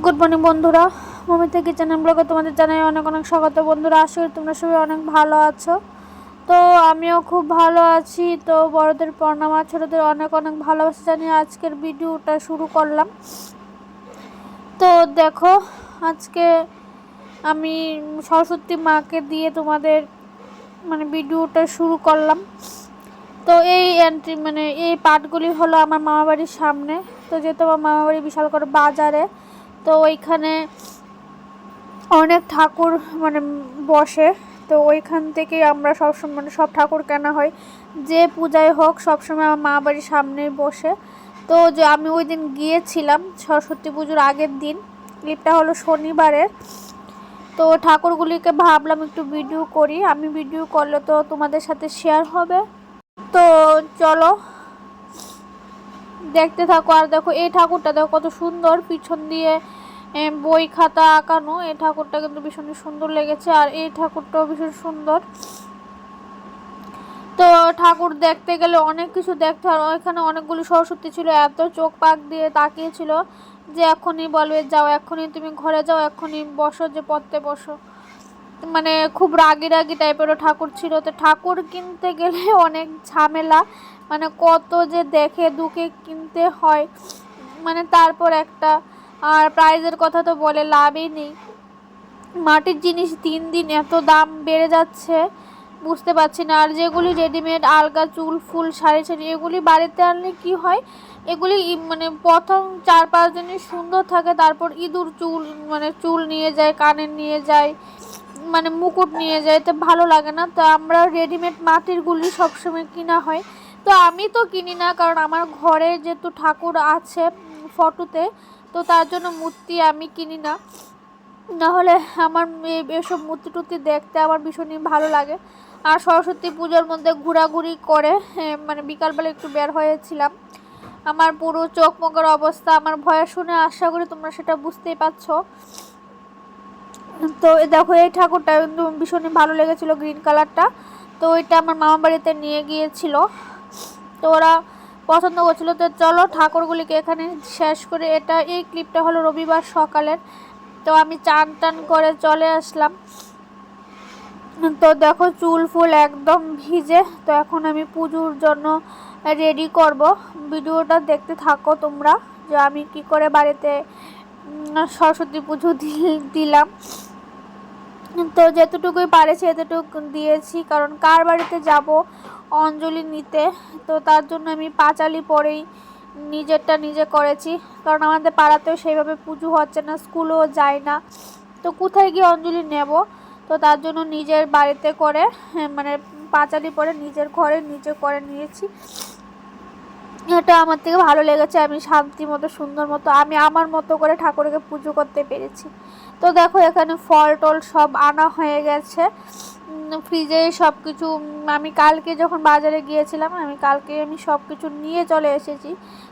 Good morning বন্ধুরা। Momita kitchen ব্লগে তোমাদের জানাই অনেক অনেক স্বাগত। বন্ধুরা, আশা করি তোমরা সবাই অনেক ভালো আছো। তো আমিও খুব ভালো আছি। তো বড়দের প্রণাম আর ছোটোদের অনেক অনেক ভালোবাসা জানিয়ে আজকের ভিডিওটা শুরু করলাম। তো দেখো, আজকে আমি সরস্বতী মাকে দিয়ে তোমাদের মানে ভিডিওটা শুরু করলাম। তো এই এন্ট্রি মানে এই পার্টগুলি হলো আমার মামাবাড়ির সামনে। তো যেহেতু আমার মামাবাড়ি বিশাল করে বাজারে তো ওইখানে অনেক ঠাকুর মানে বসে। তো ওইখান থেকে আমরা সবসময় মানে সব ঠাকুর কেনা হয়। যে পূজায় হোক সবসময় আমার মা বাড়ির সামনেই বসে। তো যে আমি ওই দিন গিয়েছিলাম সরস্বতী পুজোর আগের দিন। ক্লিপটা হলো শনিবারের। তো ঠাকুরগুলিকে ভাবলাম একটু ভিডিও করি। আমি ভিডিও করলে তো তোমাদের সাথে শেয়ার হবে। তো চলো দেখতে থাকো, আর দেখো এই ঠাকুরটা, দেখো কত সুন্দর পিছন দিয়ে বই খাতা আঁকানো। এই ঠাকুরটা কিন্তু ভীষণ সুন্দর লেগেছে, আর এই ঠাকুরটাও ভীষণ সুন্দর। তো ঠাকুর দেখতে গেলে অনেক কিছু দেখতে আর ওইখানে অনেকগুলো সরস্বতী ছিল, এত চোখ পাক দিয়ে তাকিয়েছিল যে এখনই বলবে, যাও এখনই তুমি ঘরে যাও এখনই বসো, যে পড়তে বসো। মানে খুব রাগি রাগি টাইপেরও ঠাকুর ছিল। তো ঠাকুর কিনতে গেলে অনেক ঝামেলা মানে কত যে দেখে দুঃখে কিনতে হয়। মানে তারপর একটা, আর প্রাইজের কথা তো বলে লাভই নেই। মাটির জিনিস দিন দিন এত দাম বেড়ে যাচ্ছে, বুঝতে পারছি না। আর যেগুলি রেডিমেড আলগা চুল, ফুল, শাড়ি শাড়ি এগুলি বাড়িতে আনলে কি হয়? এগুলি মানে প্রথম চার পাঁচ দিনই সুন্দর থাকে, তারপর ইঁদুর চুল মানে চুল নিয়ে যায়, কানের নিয়ে যায় মানে মুকুট নিয়ে যায়, তো ভালো লাগে না। তো আমরা রেডিমেড মাটিরগুলি সবসময় কিনা হয়। তো আমি তো কিনি না, কারণ আমার ঘরে যেহেতু ঠাকুর আছে ফটোতে, তো তার জন্য মূর্তি আমি কিনি না। নাহলে আমার এসব মূর্তি টুর্তি দেখতে আমার ভীষণই ভালো লাগে। আর সরস্বতী পুজোর মধ্যে ঘোরাঘুরি করে মানে বিকালবেলা একটু বের হয়েছিলাম। আমার পুরো চোখ মুখের অবস্থা, আমার ভয়ে শুনে আশা করি তোমরা সেটা বুঝতেই পারছ। তো দেখো, এই ঠাকুরটা ভীষণই ভালো লেগেছিল গ্রিন কালারটা তো ওইটা আমার মামা বাড়িতে নিয়ে গিয়েছিল। তো ওরা পছন্দ করছিল। তো চলো ঠাকুরগুলিকে এখানে শেষ করে এটা, এই ক্লিপটা হলো রবিবার সকালের। তো আমি চান টান করে চলে আসলাম। তো দেখো চুল ফুল একদম ভিজে। তো এখন আমি পুজোর জন্য রেডি করব। ভিডিওটা দেখতে থাকো তোমরা যে আমি কি করে বাড়িতে সরস্বতী পুজো দিলাম। তো যেতটুকুই পারেছি, এতটুকু দিয়েছি। কারণ কার বাড়িতে যাব অঞ্জলি নিতে? তো তার জন্য আমি পাঁচালি পরেই নিজেরটা নিজে করেছি। কারণ আমাদের পাড়াতেও সেইভাবে পুজো হচ্ছে না, স্কুলেও যায় না। তো কোথায় গিয়ে অঞ্জলি নেব? তো তার জন্য নিজের বাড়িতে করে মানে পাঁচালি পরে নিজের ঘরে নিজে করে নিয়েছি। এটা আমার থেকে ভালো লেগেছে, আমি শান্তি মতো, সুন্দর মতো, আমি আমার মতো করে ঠাকুরকে পুজো করতে পেরেছি। তো দেখো এখানে ফল টল সব আনা হয়ে গেছে। ফ্রিজে সব কিছু আমি কালকে যখন বাজারে গিয়েছিলাম, আমি কালকে আমি সব কিছু নিয়ে চলে এসেছি।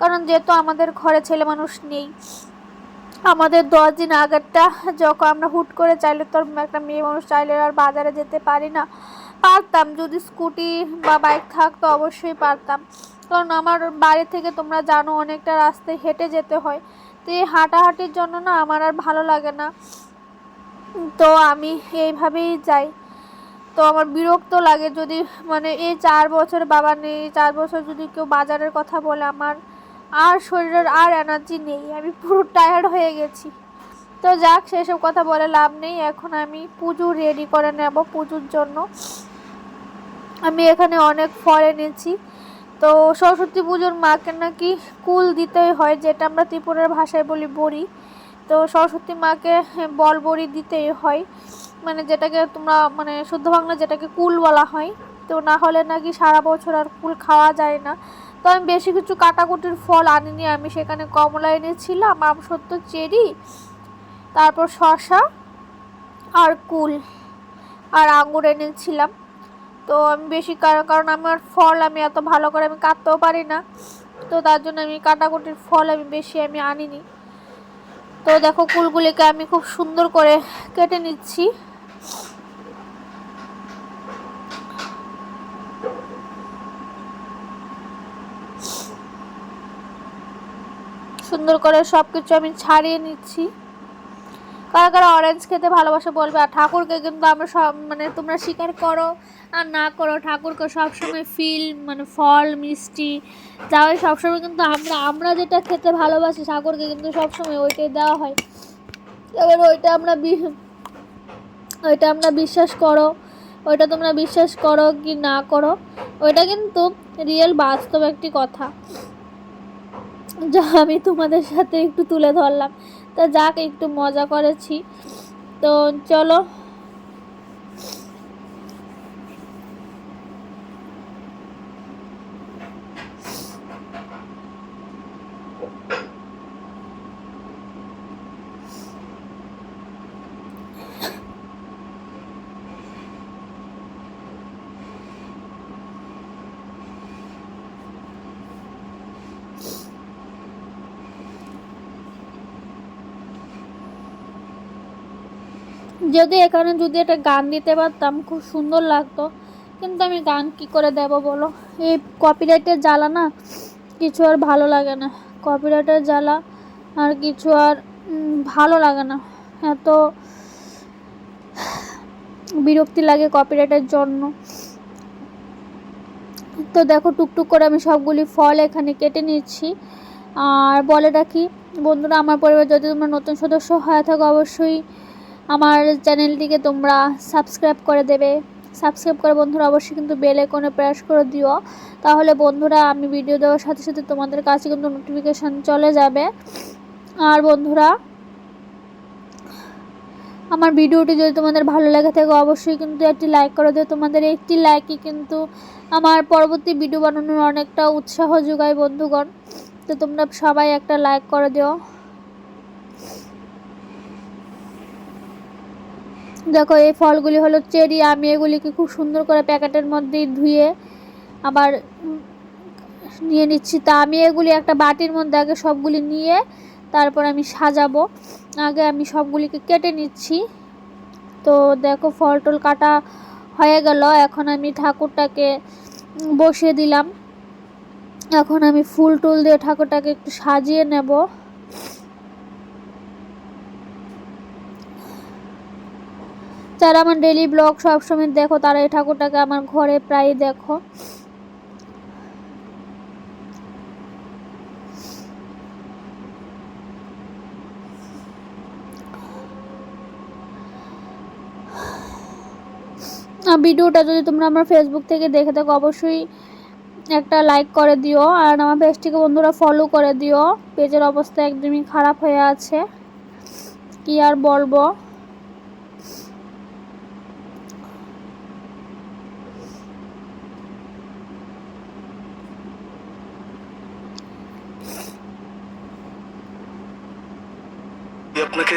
কারণ যেহেতু আমাদের ঘরে ছেলে মানুষ নেই, আমাদের দশ দিন আগেরটা যখন আমরা হুট করে চাইলে তো একটা মেয়ে মানুষ চাইলে আর বাজারে যেতে পারি না। পারতাম, যদি স্কুটি বা বাইক থাকতো অবশ্যই পারতাম। কারণ আমার বাড়ি থেকে তোমরা জানো অনেকটা রাস্তায় হেঁটে যেতে হয়। তো এই হাঁটাহাঁটির জন্য না আমার আর ভালো লাগে না। তো আমি এইভাবেই যাই। তো আমার বিরক্ত লাগে যদি মানে এই চার বছর বাবা নেই, চার বছর যদি কেউ বাজারের কথা বলে আমার, আর শরীরের আর এনার্জি নেই, আমি পুরো টায়ার্ড হয়ে গেছি। তো যাক, সেসব কথা বলে লাভ নেই। এখন আমি পুজো রেডি করে নেব পুজোর জন্য। আমি এখানে অনেক ফল এনেছি। তো সরস্বতী পুজোর মাকে নাকি কুল দিতেই হয়, যেটা আমরা ত্রিপুরার ভাষায় বলি বড়ি। তো সরস্বতী মাকে বল বড়ি দিতেই হয় মানে যেটাকে তোমরা মানে শুদ্ধ বাংলা যেটাকে কুল বলা হয়। তো না হলে নাকি সারা বছর আর কুল খাওয়া যায় না। তো আমি বেশি কিছু কাটাকুটির ফল আনিনি, আমি সেখানে কমলা এনেছিলাম, আম, সত্য, চেরি, তারপর শশা আর কুল আর আঙুর এনেছিলাম। তো আমি বেশি কারণ আমার ফল আমি এত ভালো করে আমি কাটতেও পারি না। তো তার জন্য আমি কাটাকুটির ফল আমি বেশি আমি আনিনি। তো দেখো কুলগুলিকে আমি খুব সুন্দর করে কেটে নিচ্ছি। সুন্দর সুন্দর করে সব কিছু আমি ছাড়িয়ে নিচ্ছি। কারা কারা অরেঞ্জ খেতে ভালোবাসে বলবে, আর ঠাকুরকে কিন্তু আমরা সব মানে তোমরা স্বীকার করো আর না করো, ঠাকুরকে সবসময় ফিল মানে ফল, মিষ্টি যাওয়াই সবসময় কিন্তু আমরা আমরা যেটা খেতে ভালোবাসি, ঠাকুরকে কিন্তু সবসময় ওইটাই দেওয়া হয়। এবার ওইটা আমরা ওইটা আমরা বিশ্বাস করো, ওইটা তোমরা বিশ্বাস করো কি না করো, ওইটা কিন্তু রিয়েল বাস্তব একটি কথা। যা আমি তোমাদের সাথে একটু তুলে ধরলাম। তা যাক একটু মজা করেছি। তো চলো যদি এখানে যদি একটা গান দিতে পারতাম, খুব সুন্দর লাগতো। কিন্তু আমি গান কি করে দেব বলো? এই কপিরাইটের জ্বালা না, কিছু আর ভালো লাগে না। কপিরাইটের জ্বালা আর কিছু আর ভালো লাগে না। এত বিরক্তি লাগে কপিরাইটের জন্য। তো দেখো, টুকটুক করে আমি সবগুলি ফল এখানে কেটে নিচ্ছি। আর বলে রাখি, বন্ধুরা, আমার পরিবার, যদি তোমরা নতুন সদস্য হয়ে থাকো, অবশ্যই আমার চ্যানেলটিকে তোমরা সাবস্ক্রাইব করে দেবে। সাবস্ক্রাইব করে বন্ধুরা অবশ্যই কিন্তু বেল আইকনে প্রেস করে দিও। তাহলে বন্ধুরা আমি ভিডিও দেওয়ার সাথে সাথে তোমাদের কাছে কিন্তু নোটিফিকেশান চলে যাবে। আর বন্ধুরা, আমার ভিডিওটি যদি তোমাদের ভালো লাগে থাকে অবশ্যই কিন্তু একটি লাইক করে দিও। তোমাদের একটি লাইকই কিন্তু আমার পরবর্তী ভিডিও বানানোর অনেকটা উৎসাহ যোগায় বন্ধুগণ। তো তোমরা সবাই একটা লাইক করে দিও। দেখো, এই ফলগুলি হলো চেরি, আমি এগুলিকে খুব সুন্দর করে প্যাকেটের মধ্যে ধুয়ে আবার নিয়ে নিচ্ছি। তা আমি এগুলি একটা বাটির মধ্যে আগে সবগুলি নিয়ে তারপর আমি সাজাবো। আগে আমি সবগুলিকে কেটে নিচ্ছি। তো দেখো ফল টল কাটা হয়ে গেল। এখন আমি ঠাকুরটাকে বসিয়ে দিলাম। এখন আমি ফুল টুল দিয়ে ঠাকুরটাকে একটু সাজিয়ে নেব। যারা আমার ডেলি ব্লগ সবসময় দেখো, তারা এই ঠাকুরটাকে আমার ঘরে প্রায় দেখো। ভিডিওটা যদি তোমরা আমার ফেসবুক থেকে দেখে থাকো, অবশ্যই একটা লাইক করে দিও। আর আমার পেজটিকে বন্ধুরা ফলো করে দিও। পেজের অবস্থা একদমই খারাপ হয়ে আছে। কি আর বলব? আপনাকে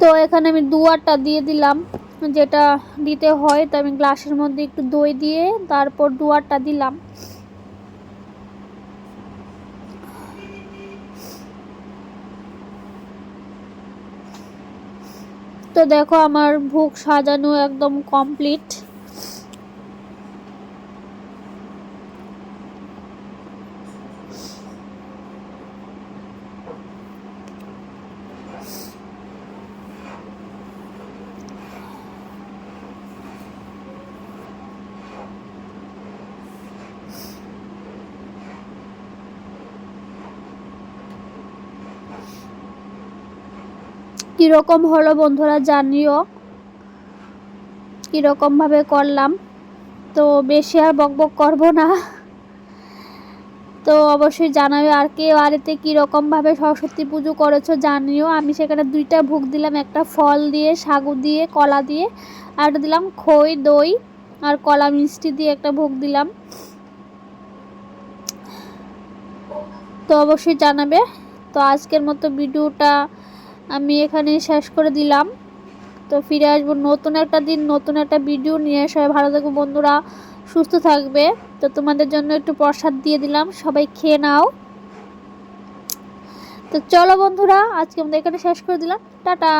তো এখানে আমি দুয়ারটা দিয়ে দিলাম, যেটা দিতে হয়। তো আমি গ্লাসের মধ্যে একটু দই দিয়ে তারপর দুয়ারটা দিলাম। তো দেখো আমার ভোগ সাজানো একদম কমপ্লিট কীরকম হলো বন্ধুরা জানিও। কীরকমভাবে করলাম। তো বেশি আর বকবক করব না। তো অবশ্যই জানাবে আর কে বাড়িতে কীরকমভাবে সরস্বতী পুজো করেছ জানিও। আমি সেখানে দুইটা ভোগ দিলাম, একটা ফল দিয়ে, সাগু দিয়ে, কলা দিয়ে, আর একটা দিলাম খই, দই, আর কলা মিষ্টি দিয়ে একটা ভোগ দিলাম। তো অবশ্যই জানাবে। তো আজকের মতো ভিডিওটা আমি এখানে শেষ করে দিলাম। তো ফিরে আসব নতুন একটা দিন, নতুন একটা ভিডিও নিয়ে। সবাই ভালো থাকব বন্ধুরা, সুস্থ থাকবে। তো তোমাদের জন্য একটু প্রসাদ দিয়ে দিলাম, সবাই খেয়ে নাও। তো চলো বন্ধুরা, আজকে আমাদের এখানে শেষ করে দিলাম। টাটা!